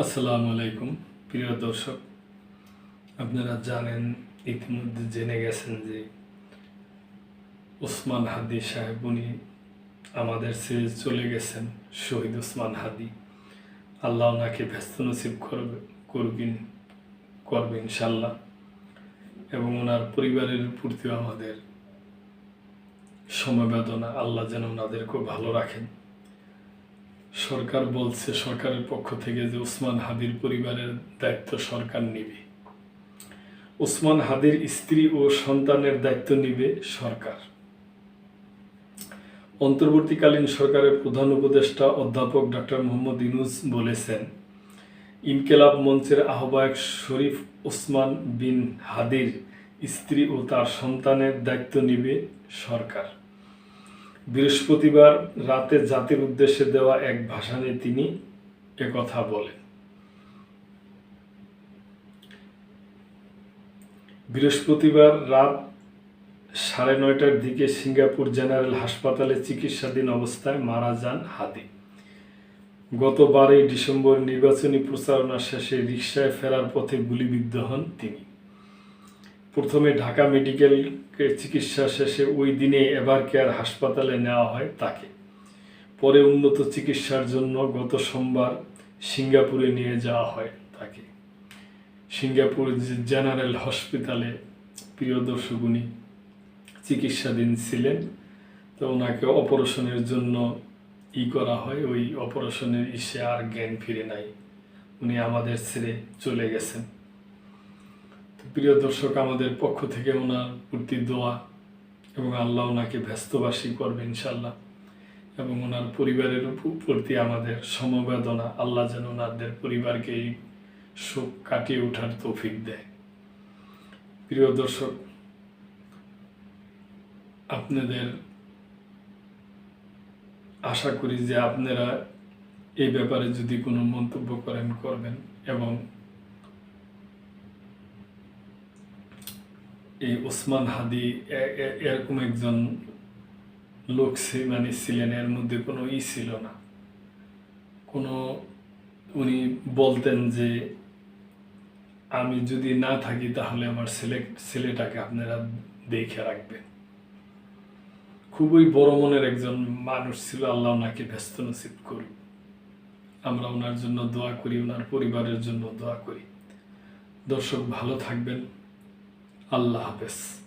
আসসালামু আলাইকুম, প্রিয় দর্শক। আপনারা জানেন, ইতিমধ্যে জেনে গেছেন যে ওসমান হাদি সাহেব, উনি আমাদের ছেড়ে চলে গেছেন, শহীদ ওসমান হাদি। আল্লাহ ওনাকে ব্যস্ত নসিব করবে, করবেন, করবে ইনশাল্লাহ এবং ওনার পরিবারের প্রতিও আমাদের সমবেদনা, আল্লাহ যেন ওনাদেরকেও ভালো রাখেন। সরকার বলছে, সরকারের পক্ষ থেকে যে ওসমান হাদির পরিবারের দায়িত্ব সরকার নিবে। ওসমান হাদির স্ত্রী ও সন্তানের দায়িত্ব নিবে সরকার। অন্তর্বর্তীকালীন সরকারের প্রধান উপদেষ্টা অধ্যাপক ডক্টর মোহাম্মদ ইনুস বলেছেন, ইনকেলাব মঞ্চের আহ্বায়ক শরীফ ওসমান বিন হাদির স্ত্রী ও তার সন্তানের দায়িত্ব নিবে সরকার। বৃহস্পতিবার রাতে জাতির উদ্দেশ্যে দেওয়া এক ভাষণে তিনি একথা বলেন। বৃহস্পতিবার রাত সাড়ে নয়টার দিকে সিঙ্গাপুর জেনারেল হাসপাতালে চিকিৎসাধীন অবস্থায় মারা যান হাদি। গত বারোই ডিসেম্বর নির্বাচনী প্রচারণা শেষে রিকশায় ফেরার পথে গুলিবিদ্ধ হন তিনি। প্রথমে ঢাকা মেডিকেল চিকিৎসা শেষে ওই দিনে এভার কেয়ার হাসপাতালে নেওয়া হয় তাকে। পরে উন্নত চিকিৎসার জন্য গত সোমবার সিঙ্গাপুরে নিয়ে যাওয়া হয় তাকে। সিঙ্গাপুর জেনারেল হসপিটালে প্রিয় দর্শক চিকিৎসাধীন ছিলেন, তো ওনাকে অপারেশনের জন্য ই করা হয়। ওই অপারেশনের ইসে আর জ্ঞান ফিরে নাই। উনি আমাদের ছেড়ে চলে গেছেন। প্রিয় দর্শক, আমাদের পক্ষ থেকে ওনার প্রতি দোয়া এবং আল্লাহ ওনাকে ব্যস্তবাসী করবে ইনশাল্লাহ এবং ওনার পরিবারের প্রতি আমাদের সমবেদনা, আল্লাহ যেন ওনাদের পরিবারকে এই শোক কাটিয়ে ওঠার তৌফিক দেয়। প্রিয় দর্শক, আপনাদের আশা করি যে আপনারা এই ব্যাপারে যদি কোনো মন্তব্য করেন, করবেন এবং এই ওসমান হাদি এরকম একজন লোক মানে ছিলেন, এর মধ্যে কোনো ই ছিল না। কোনো উনি বলতেন যে, আমি যদি না থাকি তাহলে আমার ছেলে, ছেলেটাকে আপনারা দেখে রাখবেন। খুবই বড় মনের একজন মানুষ ছিল, আল্লাহ ওনাকে ব্যস্ত নসিব করুক। আমরা ওনার জন্য দোয়া করি, ওনার পরিবারের জন্য দোয়া করি। দর্শক, ভালো থাকবেন। আল্লাহ হাফেজ।